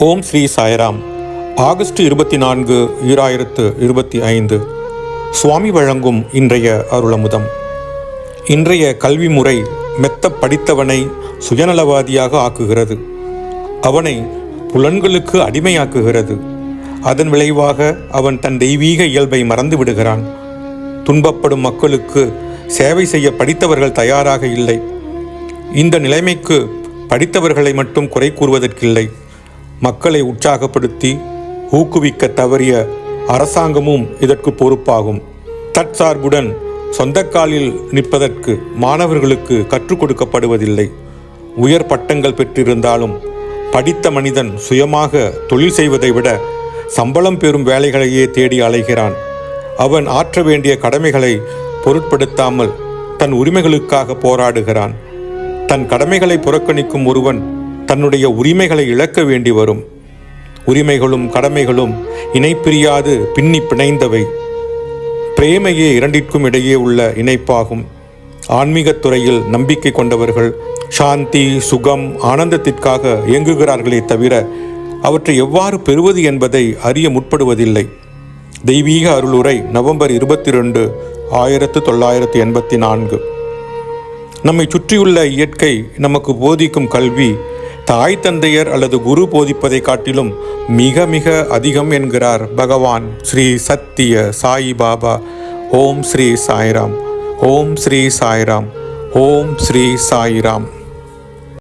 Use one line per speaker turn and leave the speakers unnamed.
ஓம் Sri Sairam. August இருபத்தி நான்கு ஈராயிரத்து இருபத்தி ஐந்து. சுவாமி வழங்கும் இன்றைய அருளமுதம். இன்றைய கல்வி முறை மெத்த படித்தவனை சுயநலவாதியாக ஆக்குகிறது. அவனை புலன்களுக்கு அடிமையாக்குகிறது. அதன் விளைவாக அவன் தன் தெய்வீக இயல்பை மறந்து விடுகிறான். துன்பப்படும் மக்களுக்கு சேவை செய்ய படித்தவர்கள் தயாராக இல்லை. இந்த நிலைமைக்கு படித்தவர்களை மட்டும் குறை கூறுவதற்கில்லை. மக்களை உற்சாகப்படுத்தி ஊக்குவிக்க தவறிய அரசாங்கமும் இதற்கு பொறுப்பாகும். தற்சார்புடன் சொந்த காலில் நிற்பதற்கு மாணவர்களுக்கு கற்றுக் கொடுக்கப்படுவதில்லை. உயர் பட்டங்கள் பெற்றிருந்தாலும் படித்த மனிதன் சுயமாக தொழில் செய்வதை விட சம்பளம் பெறும் வேலைகளையே தேடி அலைகிறான். அவன் ஆற்ற வேண்டிய கடமைகளை பொருட்படுத்தாமல் தன் உரிமைகளுக்காக போராடுகிறான். தன் கடமைகளை புறக்கணிக்கும் ஒருவன் தன்னுடைய உரிமைகளை இழக்க வேண்டி வரும். உரிமைகளும் கடமைகளும் இணைப்பிரியாது பின்னி பிணைந்தவை. பிரேமையே இரண்டிற்கும் இடையே உள்ள இணைப்பாகும். ஆன்மீகத் துறையில் நம்பிக்கை கொண்டவர்கள் சாந்தி சுகம் ஆனந்தத்திற்காக இயங்குகிறார்களே தவிர அவற்றை எவ்வாறு பெறுவது என்பதை அறிய முற்படுவதில்லை. தெய்வீக அருளுரை நவம்பர் இருபத்தி ரெண்டு ஆயிரத்து தொள்ளாயிரத்து எண்பத்தி நான்கு. நம்மை சுற்றியுள்ள இயற்கை நமக்கு போதிக்கும் கல்வி தாய் தந்தையர் அல்லது குரு போதிப்பதை காட்டிலும் மிக மிக அதிகம் என்கிறார் பகவான். ஸ்ரீ சத்திய சாய் பாபா. ஓம் ஸ்ரீ சாய்ராம். ஓம் ஸ்ரீ சாய்ராம். ஓம் ஸ்ரீ சாய்ராம்.